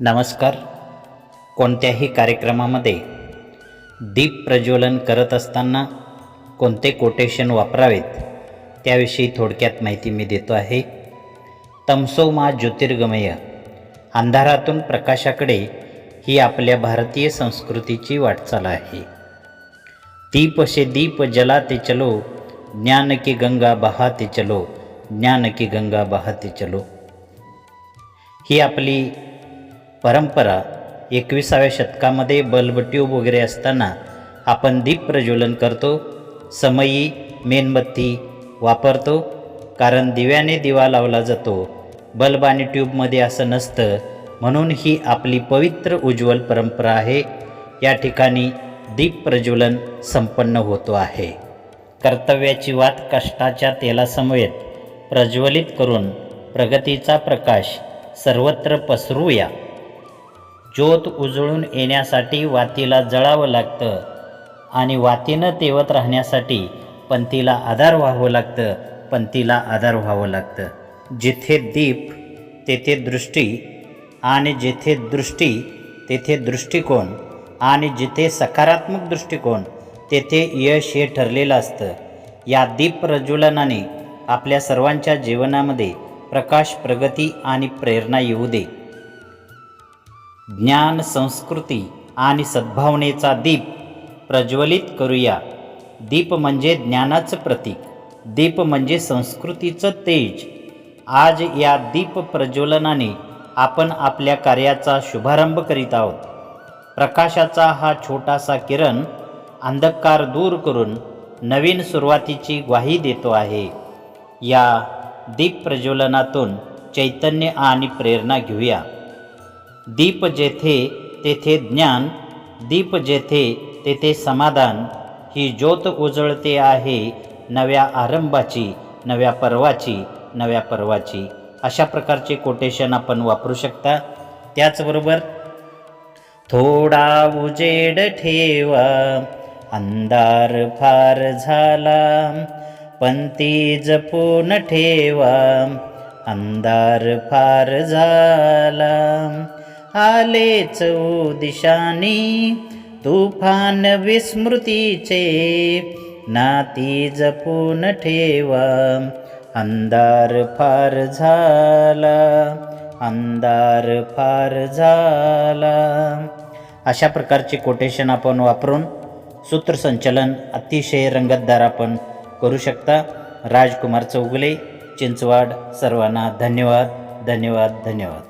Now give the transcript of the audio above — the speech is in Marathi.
नमस्कार. कोणत्याही कार्यक्रमामध्ये दीप प्रज्वलन करत असताना कोणते कोटेशन वापरावेत त्याविषयी थोडक्यात माहिती मी देतो आहे. तमसो मा ज्योतिर्गमय अंधारातून प्रकाशाकडे ही आपल्या भारतीय संस्कृतीची वाटचाल आहे. दीप से दीप जलाते चलो ज्ञान की गंगा बहाते चलो ज्ञान की गंगा बहाते चलो. ही आपली परंपरा एकविसाव्या शतकामध्ये बल्ब ट्यूब वगैरे असताना आपण दीप प्रज्वलन करतो समयी मेणबत्ती वापरतो कारण दिव्याने दिवा लावला जातो. बल्ब आणि ट्यूबमध्ये असं नसतं म्हणून ही आपली पवित्र उज्ज्वल परंपरा आहे. या ठिकाणी दीप प्रज्वलन संपन्न होतो आहे. कर्तव्याची वात कष्टाच्या तेलासमवेत प्रज्वलित करून प्रगतीचा प्रकाश सर्वत्र पसरूया. ज्योत उजळून येण्यासाठी वातीला जळावं लागतं आणि वातीनं तेवत राहण्यासाठी पंथीला आधार व्हावं लागतं पंथीला आधार व्हावं लागतं. जिथे दीप तेथे दृष्टी आणि जेथे दृष्टी तेथे दृष्टिकोन आणि जिथे सकारात्मक दृष्टिकोन तेथे यश हे ठरलेलं असतं. या दीप प्रज्वलनाने आपल्या सर्वांच्या जीवनामध्ये प्रकाश प्रगती आणि प्रेरणा येऊ दे. ज्ञान संस्कृती आणि सद्भावनेचा दीप प्रज्वलित करूया. दीप म्हणजे ज्ञानाचं प्रतीक. दीप म्हणजे संस्कृतीचं तेज. आज या दीप प्रज्वलनाने आपण आपल्या कार्याचा शुभारंभ करीत आहोत. प्रकाशाचा हा छोटासा किरण अंधकार दूर करून नवीन सुरुवातीची ग्वाही देतो आहे. या दीप प्रज्वलनातून चैतन्य आणि प्रेरणा घेऊया. दीप जेथे तेथे ज्ञान दीप जेथे तेथे समाधान ही ज्योत उजळते आहे नव्या आरंभाची नव्या पर्वाची नव्या पर्वाची. अशा प्रकारचे कोटेशन आपण वापरू शकता. त्याचबरोबर थोडा उजेड ठेवा अंधार फार झाला पंती जपून ठेवा अंधार फार झाला. आलेच दिशानी तुफान विस्मृतीचे नाती जपून ठेवा अंधार फार झाला अंधार फार झाला. अशा प्रकारचे कोटेशन आपण वापरून सूत्रसंचलन अतिशय रंगतदार आपण करू शकता. राजकुमार चौगुले चिंचवाड सर्वांना धन्यवाद धन्यवाद धन्यवाद.